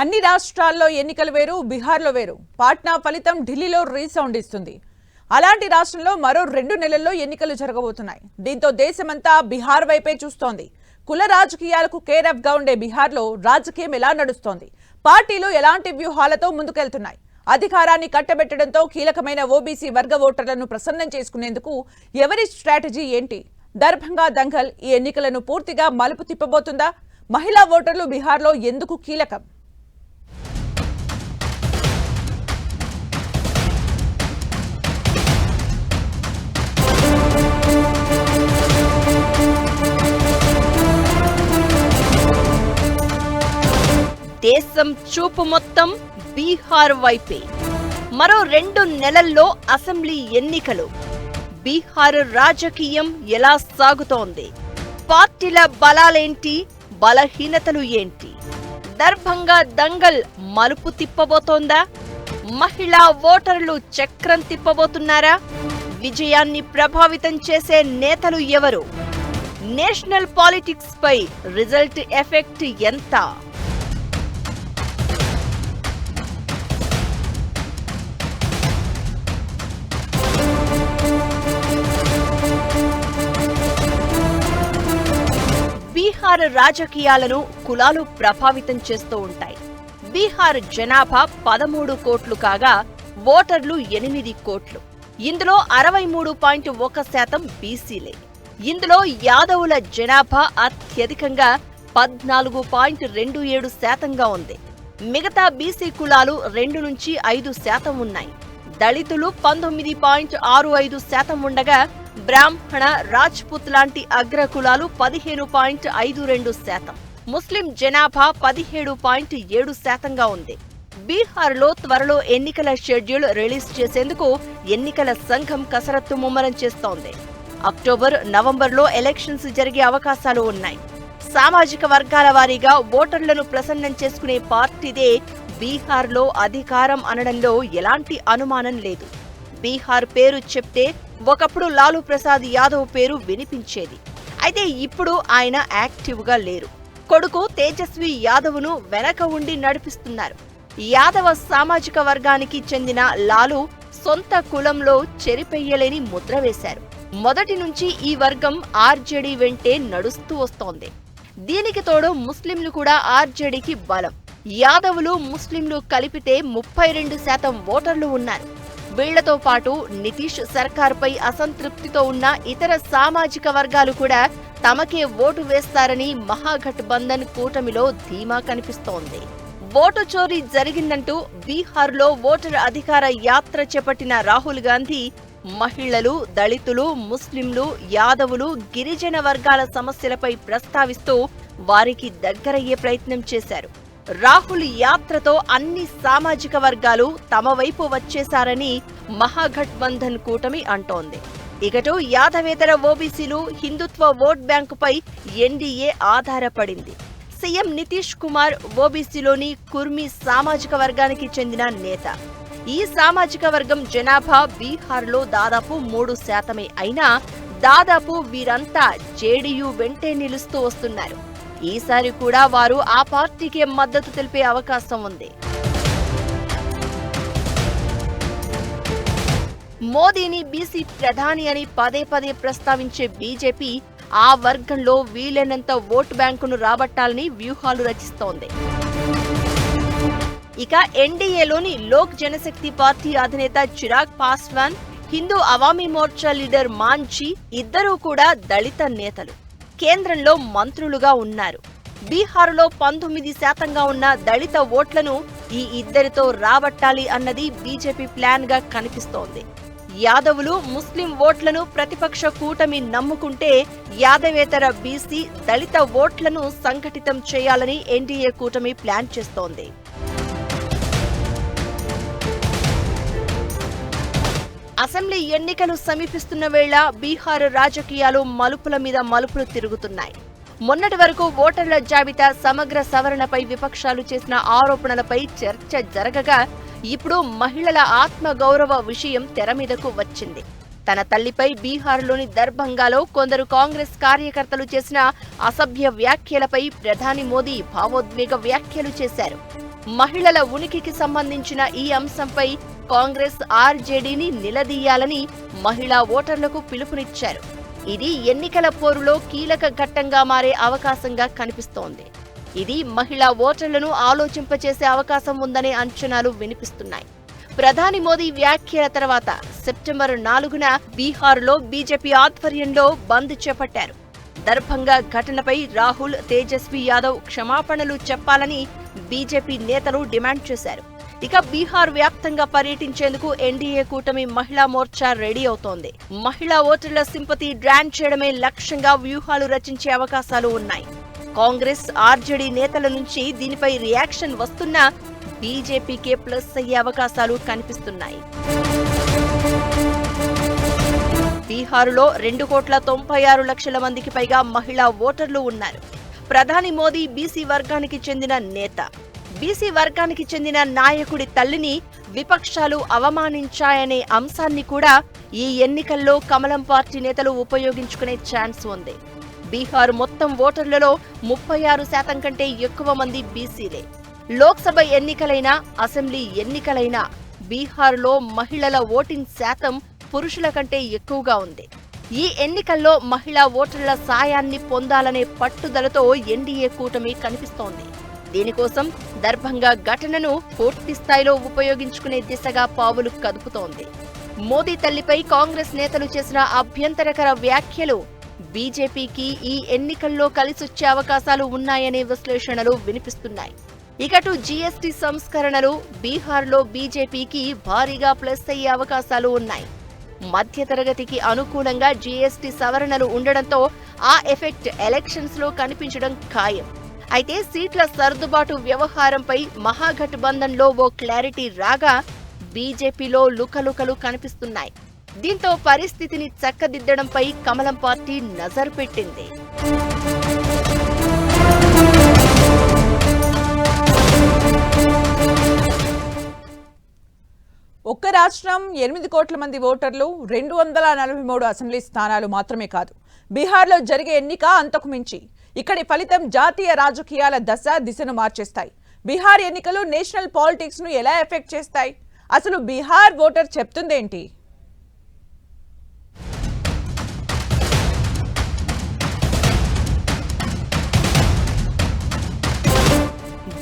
అన్ని రాష్ట్రాల్లో ఎన్నికలు వేరు బీహార్లో వేరు. పాట్నా ఫలితం ఢిల్లీలో రీసౌండ్ ఇస్తుంది. అలాంటి రాష్ట్రంలో మరో రెండు నెలల్లో ఎన్నికలు జరగబోతున్నాయి. దీంతో దేశమంతా బీహార్ వైపే చూస్తోంది. కుల రాజకీయాలకు కేరఫ్గా ఉండే బీహార్లో రాజకీయం ఎలా నడుస్తోంది? పార్టీలు ఎలాంటి వ్యూహాలతో ముందుకెళ్తున్నాయి? అధికారాన్ని కట్టబెట్టడంతో కీలకమైన ఓబీసీ వర్గ ఓటర్లను ప్రసన్నం చేసుకునేందుకు ఎవరి స్ట్రాటజీ ఏంటి? దర్భంగా దంగల్ ఈ ఎన్నికలను పూర్తిగా మలుపు తిప్పబోతుందా? మహిళా ఓటర్లు బీహార్లో ఎందుకు కీలకం? దేశం చూపు మొత్తం బీహార్ వైపే. మరో రెండు నెలల్లో అసెంబ్లీ ఎన్నికలు. బీహార్ రాజకీయం ఎలా సాగుతోంది? పార్టీల బలాలేంటి? బలహీనతలు ఏంటి? దర్భంగా దంగల్ మలుపు తిప్పబోతోందా? మహిళా ఓటర్లు చక్రం తిప్పబోతున్నారా? విజయాన్ని ప్రభావితం చేసే నేతలు ఎవరు? నేషనల్ పాలిటిక్స్ పై రిజల్ట్ ఎఫెక్ట్ ఎంత? బీహార్ రాజకీయాలను కులాలు ప్రభావితం చేస్తూ ఉంటాయి. బీహార్ జనాభా పదమూడు కోట్లు కాగా ఓటర్లు ఎనిమిది కోట్లు. ఇందులో అరవై మూడు పాయింట్ ఒక శాతం బీసీలే. ఇందులో యాదవుల జనాభా అత్యధికంగా పద్నాలుగు పాయింట్ రెండు ఏడు శాతంగా ఉంది. మిగతా బీసీ కులాలు రెండు నుంచి ఐదు శాతం ఉన్నాయి. దళితులు పంతొమ్మిది పాయింట్ ఆరు ఐదు శాతం ఉండగా బ్రాహ్మణ రాజ్పుత్ లాంటి అగ్ర కులాలు పదిహేను పాయింట్ ఐదు రెండు శాతం. ముస్లిం జనాభా పదిహేడు పాయింట్ ఏడు శాతంగా ఉంది. బీహార్లో త్వరలో ఎన్నికల షెడ్యూల్ రిలీజ్ చేసేందుకు ఎన్నికల సంఘం కసరత్తు ముమ్మరం చేస్తోంది. అక్టోబర్ నవంబర్లో ఎలక్షన్స్ జరిగే అవకాశాలు ఉన్నాయి. సామాజిక వర్గాల వారీగా ఓటర్లను ప్రసన్నం చేసుకునే పార్టీదే బీహార్లో అధికారం అనడంలో ఎలాంటి అనుమానం లేదు. బీహార్ పేరు చెప్తే ఒకప్పుడు లాలూ ప్రసాద్ యాదవ్ పేరు వినిపించేది. అయితే ఇప్పుడు ఆయన యాక్టివ్గా లేరు. కొడుకు తేజస్వి యాదవ్ను వెనక ఉండి నడిపిస్తున్నారు. యాదవ సామాజిక వర్గానికి చెందిన లాలు సొంత కులంలో చెరిపెయ్యలేని ముద్ర వేశారు. మొదటి నుంచి ఈ వర్గం ఆర్జేడీ వెంటే నడుస్తూ వస్తోంది. దీనికి తోడు ముస్లింలు కూడా ఆర్జేడీకి బలం. యాదవులు ముస్లింలు కలిపితే ముప్పై రెండు శాతం ఓటర్లు ఉన్నారు. వీళ్ళతో పాటు నితీష్ సర్కార్పై అసంతృప్తితో ఉన్న ఇతర సామాజిక వర్గాలు కూడా తమకే ఓటు వేస్తారని మహాగఠబంధన్ కూటమిలో ధీమా కనిపిస్తోంది. ఓటు చోరీ జరిగిందంటూ బీహార్లో ఓటర్ అధికార యాత్ర చేపట్టిన రాహుల్ గాంధీ మహిళలు దళితులు ముస్లింలు యాదవులు గిరిజన వర్గాల సమస్యలపై ప్రస్తావిస్తూ వారికి దగ్గరయ్యే ప్రయత్నం చేశారు. రాహుల్ యాత్రతో అన్ని సామాజిక వర్గాలు తమ వైపు వచ్చేశారని మహాగఠబంధన్ కూటమి అంటోంది. ఇకటు యాదవేతర ఓబీసీలు హిందుత్వ ఓట్ బ్యాంకుపై ఎన్డీఏ ఆధారపడింది. సీఎం నితీష్ కుమార్ ఓబీసీలోని కుర్మి సామాజిక వర్గానికి చెందిన నేత. ఈ సామాజిక వర్గం జనాభా బీహార్లో దాదాపు మూడు శాతమే అయినా దాదాపు వీరంతా జేడీయూ వెంటే నిలుస్తూ వస్తున్నారు. ఈసారి కూడా వారు ఆ పార్టీకే మద్దతు తెలిపే అవకాశం ఉంది. మోదీని బీసీ ప్రధాని అని పదే పదే ప్రస్తావించే బీజేపీ ఆ వర్గంలో వీలైనంత ఓటు బ్యాంకును రాబట్టాలని వ్యూహాలు రచిస్తోంది. ఇక ఎన్డీఏలోని లోక్ జనశక్తి పార్టీ అధినేత చిరాగ్ పాస్వాన్ హిందూ అవామీ మోర్చా లీడర్ మాంచి ఇద్దరూ కూడా దళిత నేతలు. కేంద్రంలో మంత్రులుగా ఉన్నారు. బీహార్లో పంతొమ్మిది శాతంగా ఉన్న దళిత ఓట్లను ఈ ఇద్దరితో రాబట్టాలి అన్నది బీజేపీ ప్లాన్గా కనిపిస్తోంది. యాదవులు ముస్లిం ఓట్లను ప్రతిపక్ష కూటమి నమ్ముకుంటే యాదవేతర బీసీ దళిత ఓట్లను సంఘటితం చేయాలని ఎన్డీఏ కూటమి ప్లాన్ చేస్తోంది. అసెంబ్లీ ఎన్నికలు సమీపిస్తున్న వేళ బీహార్ రాజకీయాలు మలుపుల మీద మలుపులు తిరుగుతున్నాయి. మొన్నటి వరకు ఓటర్ల జాబితా సమగ్ర సవరణపై విపక్షాలు చేసిన ఆరోపణలపై చర్చ జరగగా ఇప్పుడు మహిళల ఆత్మగౌరవ విషయం తెర మీదకు వచ్చింది. తన తల్లిపై బీహార్లోని దర్భంగాలో కొందరు కాంగ్రెస్ కార్యకర్తలు చేసిన అసభ్య వ్యాఖ్యలపై ప్రధాని మోదీ భావోద్వేగ వ్యాఖ్యలు చేశారు. మహిళల ఉనికికి సంబంధించిన ఈ అంశంపై కాంగ్రెస్ ఆర్జేడీని నిలదీయాలని మహిళా ఓటర్లకు పిలుపునిచ్చారు. ఇది ఎన్నికల పోరులో కీలక ఘట్టంగా మారే అవకాశంగా కనిపిస్తోంది. ఇది మహిళా ఓటర్లను ఆలోచింపచేసే అవకాశం ఉందనే అంచనాలు వినిపిస్తున్నాయి. ప్రధాని మోదీ వ్యాఖ్యల తర్వాత సెప్టెంబర్ నాలుగున బీహార్లో బీజేపీ ఆధ్వర్యంలో బంద్ చేపట్టారు. దర్భంగా ఘటనపై రాహుల్ తేజస్వి యాదవ్ క్షమాపణలు చెప్పాలని బీజేపీ నేతలు డిమాండ్ చేశారు. ఇక బీహార్ వ్యాప్తంగా పర్యటించేందుకు ఎన్డీఏ కూటమి మహిళా మోర్చా రెడీ అవుతోంది. మహిళా ఓటర్ల సింపతి డ్రాన్ చేయడమే లక్ష్యంగా వ్యూహాలు రచించే అవకాశాలు ఉన్నాయి. కాంగ్రెస్ ఆర్జేడీ నేతల నుంచి దీనిపై రియాక్షన్ వస్తున్నా బీజేపీకే ప్లస్ అయ్యే అవకాశాలు కనిపిస్తున్నాయి. బీహారులో రెండు కోట్ల తొంభై ఆరు లక్షల మందికి పైగా మహిళా ఓటర్లు ఉన్నారు. ప్రధాని మోదీ బీసీ వర్గానికి చెందిన నేత. బీసీ వర్గానికి చెందిన నాయకుడి తల్లిని విపక్షాలు అవమానించాయనే అంశాన్ని కూడా ఈ ఎన్నికల్లో కమలం పార్టీ నేతలు ఉపయోగించుకునే ఛాన్స్ ఉంది. బీహార్ మొత్తం ఓటర్లలో ముప్పై ఆరు శాతం కంటే ఎక్కువ మంది బీసీలే. లోక్సభ ఎన్నికలైనా అసెంబ్లీ ఎన్నికలైనా బీహార్లో మహిళల ఓటింగ్ శాతం పురుషుల కంటే ఎక్కువగా ఉంది. ఈ ఎన్నికల్లో మహిళా ఓటర్ల సాయాన్ని పొందాలనే పట్టుదలతో ఎన్డీఏ కూటమి కనిపిస్తోంది. దీనికోసం దర్భంగా ఘటనను పూర్తి స్థాయిలో ఉపయోగించుకునే దిశగా పావులు కదుపుతోంది. మోదీ తల్లిపై కాంగ్రెస్ నేతలు చేసిన అభ్యంతరకర వ్యాఖ్యలు బీజేపీకి ఈ ఎన్నికల్లో కలిసొచ్చే అవకాశాలు ఉన్నాయనే విశ్లేషణలు వినిపిస్తున్నాయి. ఇకటు జీఎస్టీ సంస్కరణలు బీహార్లో బీజేపీకి భారీగా ప్లస్ అయ్యే అవకాశాలు ఉన్నాయి. మధ్యతరగతికి అనుకూలంగా జీఎస్టీ సవరణలు ఉండడంతో ఆ ఎఫెక్ట్ ఎలక్షన్స్లో కనిపించడం ఖాయం. అయితే సీట్ల సర్దుబాటు వ్యవహారంపై మహాగఠబంధన్లో ఓ క్లారిటీ రాగా బీజేపీలో లుకలుకలు కనిపిస్తున్నాయి. దీంతో పరిస్థితిని చక్కదిద్దడంపై కమలం పార్టీ నజరు పెట్టింది. ఒక్క రాష్ట్రం ఎనిమిది కోట్ల మంది ఓటర్లు రెండు వందల నలభై మూడు అసెంబ్లీ స్థానాలు మాత్రమే కాదు. బీహార్లో జరిగే ఎన్నిక అంతకు మించి. ఇక్కడి ఫలితం జాతీయ రాజకీయాల దశ దిశను మార్చేస్తాయి. బీహార్ ఎన్నికలు నేషనల్ పాలిటిక్స్ను ఎలా ఎఫెక్ట్ చేస్తాయి? అసలు బీహార్ ఓటర్ చెప్తుందేంటి?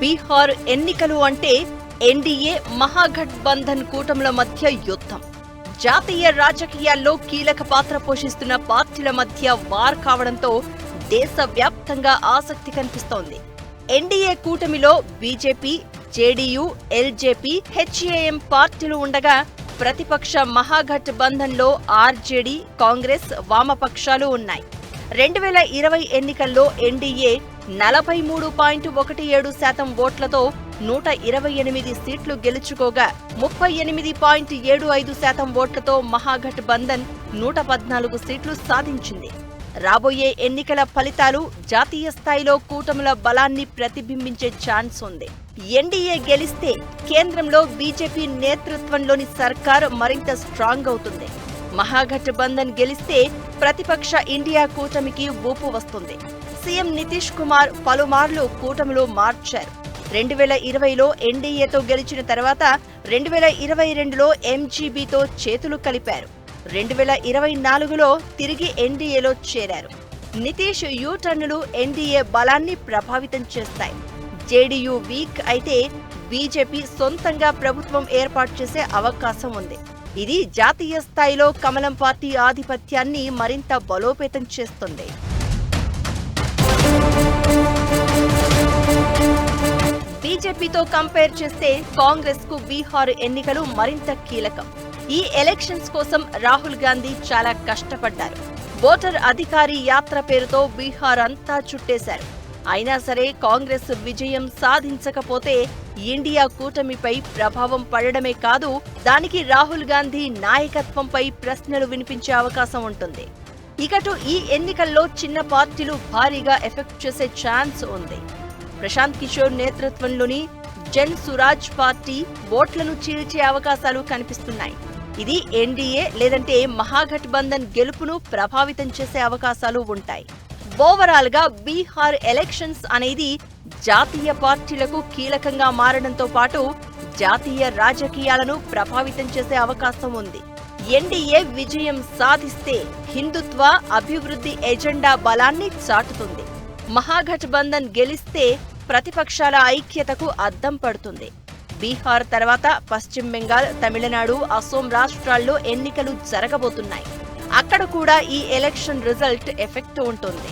బీహార్ ఎన్నికలు అంటే ఎన్డీఏ మహాగఠబంధన్ కూటముల మధ్య యుద్ధం. జాతీయ రాజకీయాల్లో కీలక పాత్ర పోషిస్తున్న పార్టీల మధ్య వార్ కావడంతో దేశవ్యాప్తంగా ఆసక్తి కనిపిస్తోంది. ఎన్డీఏ కూటమిలో బీజేపీ జేడీయూ ఎల్జేపీ హెచ్ఏఎం పార్టీలు ఉండగా ప్రతిపక్ష మహాగఠబంధన్లో ఆర్జేడీ కాంగ్రెస్ వామపక్షాలు ఉన్నాయి. రెండు వేల ఇరవై ఎన్నికల్లో ఎన్డీఏ నలభై మూడు పాయింట్ ఒకటి ఏడు శాతం ఓట్లతో నూట ఇరవై ఎనిమిది సీట్లు గెలుచుకోగా ముప్పై ఎనిమిది పాయింట్ ఏడు ఐదు శాతం ఓట్లతో మహాగఠబంధన్ నూట పద్నాలుగు సీట్లు సాధించింది. రాబోయే ఎన్నికల ఫలితాలు జాతీయ స్థాయిలో కూటముల బలాన్ని ప్రతిబింబించే ఛాన్స్ ఉంది. ఎన్డీఏ గెలిస్తే కేంద్రంలో బీజేపీ నేతృత్వంలోని సర్కార్ మరింత స్ట్రాంగ్ అవుతుంది. మహాగఠబంధన్ గెలిస్తే ప్రతిపక్ష ఇండియా కూటమికి ఊపు వస్తుంది. సీఎం నితీష్ కుమార్ పలుమార్లు కూటమిలో మార్చారు. రెండు వేల ఇరవైలో ఎన్డీఏతో గెలిచిన తర్వాత రెండు వేల ఇరవై రెండులో ఎంజీబీతో చేతులు కలిపారు. రెండు వేల ఇరవై నాలుగులో తిరిగి ఎన్డీఏలో చేరారు. నితీష్ యూటర్నులు ఎన్డీఏ బలాన్ని ప్రభావితం చేస్తాయి. జేడీయూ వీక్ అయితే బీజేపీ సొంతంగా ప్రభుత్వం ఏర్పాటు చేసే అవకాశం ఉంది. ఇది జాతీయ స్థాయిలో కమలం పార్టీ ఆధిపత్యాన్ని మరింత బలోపేతం చేస్తుంది. బీజేపీతో కంపేర్ చేస్తే కాంగ్రెస్కు బీహార్ ఎన్నికలు మరింత కీలకం. ఈ ఎలక్షన్స్ కోసం రాహుల్ గాంధీ చాలా కష్టపడ్డారు. ఓటర్ అధికారి యాత్ర పేరుతో బీహార్ అంతా చుట్టేశారు. అయినా సరే కాంగ్రెస్ విజయం సాధించకపోతే ఇండియా కూటమిపై ప్రభావం పడడమే కాదు దానికి రాహుల్ గాంధీ నాయకత్వంపై ప్రశ్నలు వినిపించే అవకాశం ఉంటుంది. ఇకటు ఈ ఎన్నికల్లో చిన్న పార్టీలు భారీగా ఎఫెక్ట్ చేసే ఛాన్స్ ఉంది. ప్రశాంత్ కిషోర్ నేతృత్వంలోని జన్ సురాజ్ పార్టీ ఓట్లను చీల్చే అవకాశాలు కనిపిస్తున్నాయి. ఇది ఎన్డీఏ లేదంటే మహాగఠబంధన్ గెలుపును ప్రభావితం చేసే అవకాశాలు ఉంటాయి. ఓవరాల్గా బీహార్ ఎలక్షన్స్ అనేది జాతీయ పార్టీలకు కీలకంగా మారడంతో పాటు జాతీయ రాజకీయాలను ప్రభావితం చేసే అవకాశం ఉంది. ఎన్డీఏ విజయం సాధిస్తే హిందుత్వ అభివృద్ధి ఎజెండా బలాన్ని చాటుతుంది. మహాగఠబంధన్ గెలిస్తే ప్రతిపక్షాల ఐక్యతకు అద్దం పడుతుంది. బీహార్ తర్వాత పశ్చిమ బెంగాల్ తమిళనాడు అసోం రాష్ట్రాల్లో ఎన్నికలు జరగబోతున్నాయి. అక్కడ కూడా ఈ ఎలక్షన్ రిజల్ట్ ఎఫెక్ట్ ఉంటుంది.